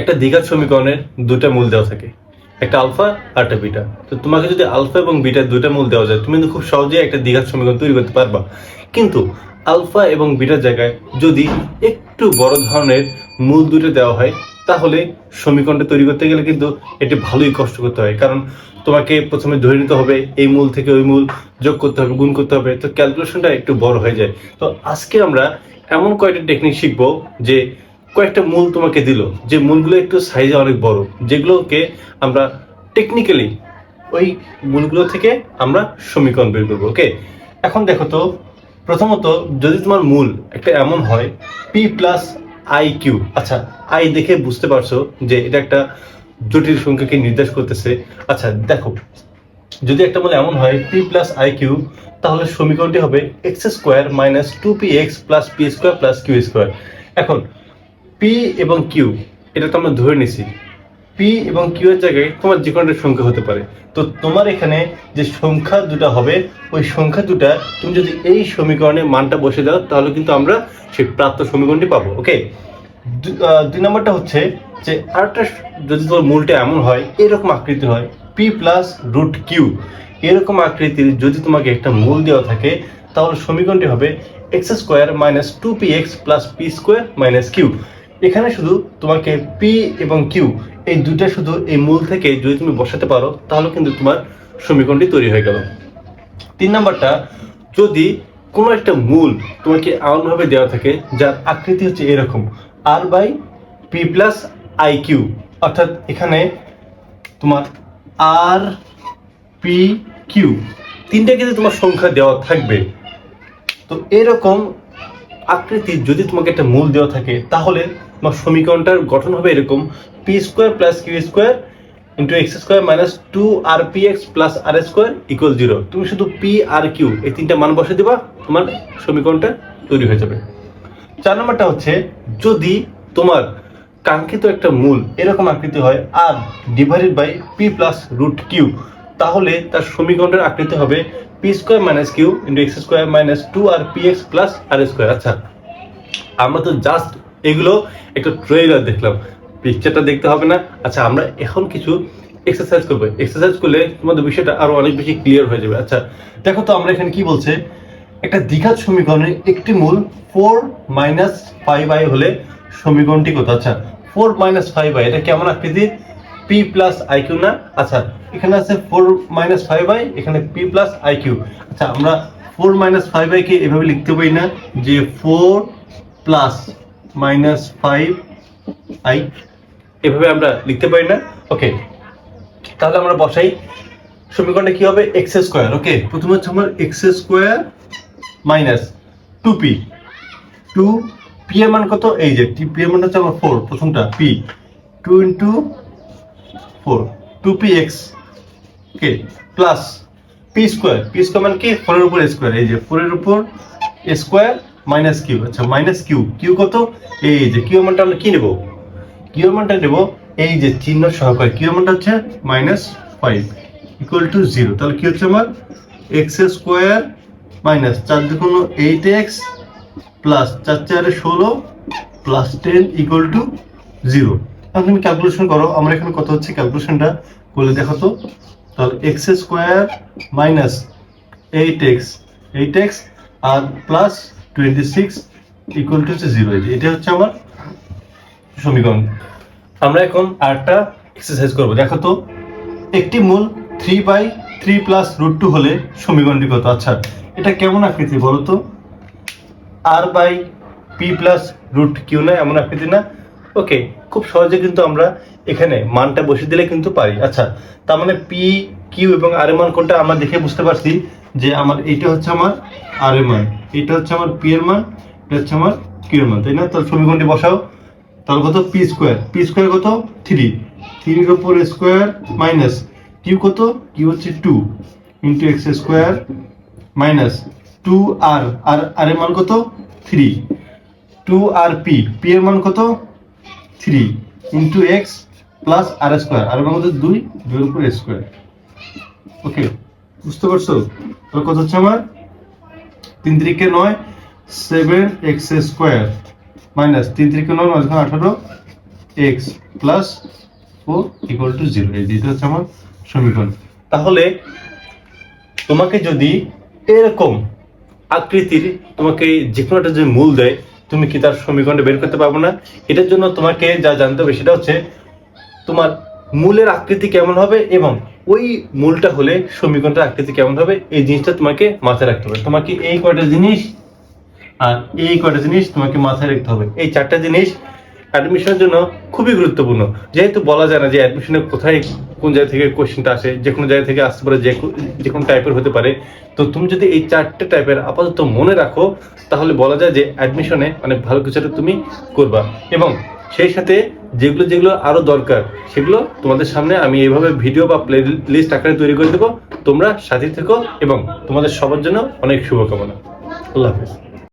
একটা দ্বিঘাত সমীকরণের দুটা মূল দেওয়া থাকে। একটা আলফা আর একটা বিটা। তো তোমাকে যদি আলফা এবং বিটা দুটা মূল দেওয়া যায়, তুমি কিন্তু খুব সহজেই একটা দ্বিঘাত সমীকরণ তৈরি করতে পারবা। কিন্তু আলফা এবং বিটার জায়গায় যদি একটু বড় ধরনের মূল দুটো দেওয়া হয়, তাহলে সমীকরণটা তৈরি করতে গেলে কিন্তু এটি ভালোই কষ্ট করতে হয়। কারণ তোমাকে প্রথমে ধরে নিতে হবে, এই মূল থেকে ওই মূল যোগ করতে হবে, গুণ করতে হবে। তো ক্যালকুলেশনটা একটু বড় হয়ে যায়। তো আজকে আমরা এমন কয়েকটা টেকনিক শিখব যে কয়েকটা মূল তোমাকে দিল। যে মূলগুলো একটু সাইজে অনেক বড়। যেগুলোকে আমরা টেকনিক্যালি ওই মূলগুলো থেকে আমরা সমীকরণ বের করব ওকে এখন দেখো তো, প্রথমত যদি তোমার মূল একটা এমন হয় পি প্লাস আই কিউ আচ্ছা আই দেখে বুঝতে পারছ যে এটা একটা জটিল সংখ্যাকে নির্দেশ করতেছে। আচ্ছা দেখো, যদি একটা মূল এমন হয় পি প্লাস আই কিউ তাহলে সমীকরণটি হবে X square minus two P X plus P square plus Q square এখন পি এবং কিউ এটা তো আমরা ধরে নিছি। পি এবং কিউ এর জায়গায় তোমার যে কোনো সংখ্যা হতে পারে। তো তোমার এখানে যে সংখ্যা দুটা হবে, ওই সংখ্যা দুটা তুমি যদি এই সমীকরণে মানটা বসে দাও, তাহলে কিন্তু আমরা সেই প্রাপ্ত সমীকরণটি পাবো, ওকে? দুই নম্বরটা হচ্ছে যে আরেকটা যদি তোমার মূলটা এমন হয়, এরকম আকৃতি হয় পি প্লাস রুট কিউ এরকম আকৃতির যদি তোমাকে একটা মূল দেওয়া থাকে, তাহলে সমীকরণটি হবে X square minus two P X plus P square minus Q এখানে শুধু তোমাকে পি এবং কিউ এই দুইটা শুধু এই মূল থেকে যদি তুমি বসাতে পারো, তাহলে কিন্তু তোমার সমীকরণটি তৈরি হয়ে গেল। তিন নাম্বারটা, যদি কোনো একটা মূল তোমাকে এমনভাবে দেওয়া থাকে, যার আকৃতি হচ্ছে এরকম R by P plus I Q অর্থাৎ এখানে তোমার আর পি কিউ তিনটা কিন্তু তোমার সংখ্যা দেওয়া থাকবে। তো এরকম আকৃতির যদি তোমাকে একটা মূল দেওয়া থাকে, তাহলে তোমার সমীকরণটার গঠন হবে এরকম P square plus Q square into X square minus two R P X plus R square equal zero তুমি শুধু পি আর কিউ এই তিনটা মান বসে দিবা, তোমার সমীকরণটা তৈরি হয়ে যাবে। চার নম্বরটা হচ্ছে, যদি তোমার কাঙ্ক্ষিত একটা মূল এরকম আকৃতি হয় R divided by P plus root Q তাহলে তার সমীকরণের আকৃতি হবে P square minus Q into X square minus two R P X plus R square আচ্ছা আমরা তো জাস্ট এগুলো একটা ট্রেলার দেখলাম। পিকচারটা দেখতে হবে না। আচ্ছা আমরা এখন কিছু এক্সারসাইজ করব। এক্সারসাইজ করলে তোমাদের বিষয়টা আরও অনেক বেশি ক্লিয়ার হয়ে যাবে। আচ্ছা দেখো তো আমরা এখানে কি বলছে? একটা দ্বিঘাত সমীকরণের একটি মূল ফোর মাইনাস ফাইভ আই হলে সমীকরণটি কত? আচ্ছা ফোর মাইনাস ফাইভ আই এটা কেমন আকৃতি? পি প্লাস আই কিউ না? আচ্ছা এখানে আছে ফোর মাইনাস ফাইভ আই এখানে পি প্লাস আই কিউ আচ্ছা আমরা ফোর মাইনাস ফাইভ আই কে এভাবে লিখতে পারি না যে four plus minus five I এভাবে আমরা লিখতে পারি না। ওকে তাহলে আমরা বসাই। সমীকরণটা কি হবে? এক্স স্কোয়ার ওকে প্রথমে হচ্ছে আমার X square minus two P two P এর মান কত? এই যে পি এর মান হচ্ছে আমার ফোর প্রথমটা P two into four two P X okay plus P square P square মানে কি? ফোরের উপর স্কোয়ার এই যে ফোরের উপর স্কোয়ার মাইনাস কিউ আচ্ছা মাইনাস কিউ কিউ কত? এই যে কিউ মানটা আমরা কি নেব? কিউ মানটা নেব এই যে চিহ্ন সহকারে কিউ মানটা হচ্ছে minus five equal to zero তাহলে কি হচ্ছে আমার? এক্স স্কোয়ার মাইনাস চার দুগুণ এইট এক্স প্লাস চার চারে ষোলো plus ten equal to zero এখন তুমি ক্যালকুলেশন করো, আমার এখানে কত হচ্ছে? ক্যালকুলেশনটা করলে দেখো তো। তাহলে X square minus eight X eight X আর প্লাস সমীকরণ। আমরা এখন আরেকটা এক্সারসাইজ করব। দেখো তো, একটি মূল three by three plus root two হলে সমীকরণটি কত? আচ্ছা এটা কেমন আকৃতি বলো তো? R by P plus root Q না, এমন আকৃতি না? ওকে খুব সহজে কিন্তু আমরা এখানে মানটা বসিয়ে দিলে কিন্তু পারি। আচ্ছা তার মানে পি কিউ এবং আর এর মান কোনটা আমরা দেখে বুঝতে পারছি? যে আমার এইটা হচ্ছে আমার আর এর মান এটা হচ্ছে আমার পি এর মান, এটা হচ্ছে আমার কিউ এর মান, তাই না? তাহলে সমীকরণটি বসাও। তাহলে কত? পি স্কোয়ার পি স্কোয়ার কত? থ্রি থ্রির ওপর স্কোয়ার মাইনাস কিউ কত? কিউ হচ্ছে two into X square minus two R R R এর মান কত? Three two R P P এর মান কত? Three into X plus R square R এর মান কত? দুই। দুইয়ের উপর স্কোয়ার ওকে বুঝতে পারছ? তাহলে কত হচ্ছে আমার? তিন তিরিকে নয় সেভেন এক্স স্কোয়ার মাইনাস তিন তিরিকে নয় নয় আঠারো এক্স প্লাস ও ইকুয়াল টু জিরো এই দুইটা হচ্ছে আমার সমীকরণ। তাহলে তোমাকে যদি এরকম আকৃতির তোমাকে যে কোনো একটা যে মূল দেয়, তুমি কি তার সমীকরণটা বের করতে পারব না? এটার জন্য তোমাকে যা জানতে হবে সেটা হচ্ছে তোমার মূলের আকৃতি কেমন হবে এবং ওই মূলটা হলে সমীকরণটার আকৃতি কেমন হবে, এই জিনিসটা তোমাকে মাথায় রাখতে হবে। তোমাকে এই কয়টা জিনিস আর এই কয়টা জিনিস তোমাকে মাথায় রাখতে হবে। এই চারটা জিনিস অ্যাডমিশনের জন্য খুবই গুরুত্বপূর্ণ। যেহেতু বলা যায় না যে অ্যাডমিশনে কোথায় কোন জায়গা থেকে কোশ্চেনটা আসে, যে কোনো জায়গা থেকে আসতে পারে, যে কোনো টাইপের হতে পারে। তো তুমি যদি এই চারটে টাইপের আপাতত মনে রাখো, তাহলে বলা যায় যে অ্যাডমিশনে অনেক ভালো কিছু তুমি করবা। এবং সেই সাথে যেগুলো যেগুলো আরও দরকার, সেগুলো তোমাদের সামনে আমি এইভাবে ভিডিও বা প্লে লিস্ট আকারে তৈরি করে দেবো। তোমরা সাথে থেকো এবং তোমাদের সবার জন্য অনেক শুভকামনা। আল্লাহ হাফিজ।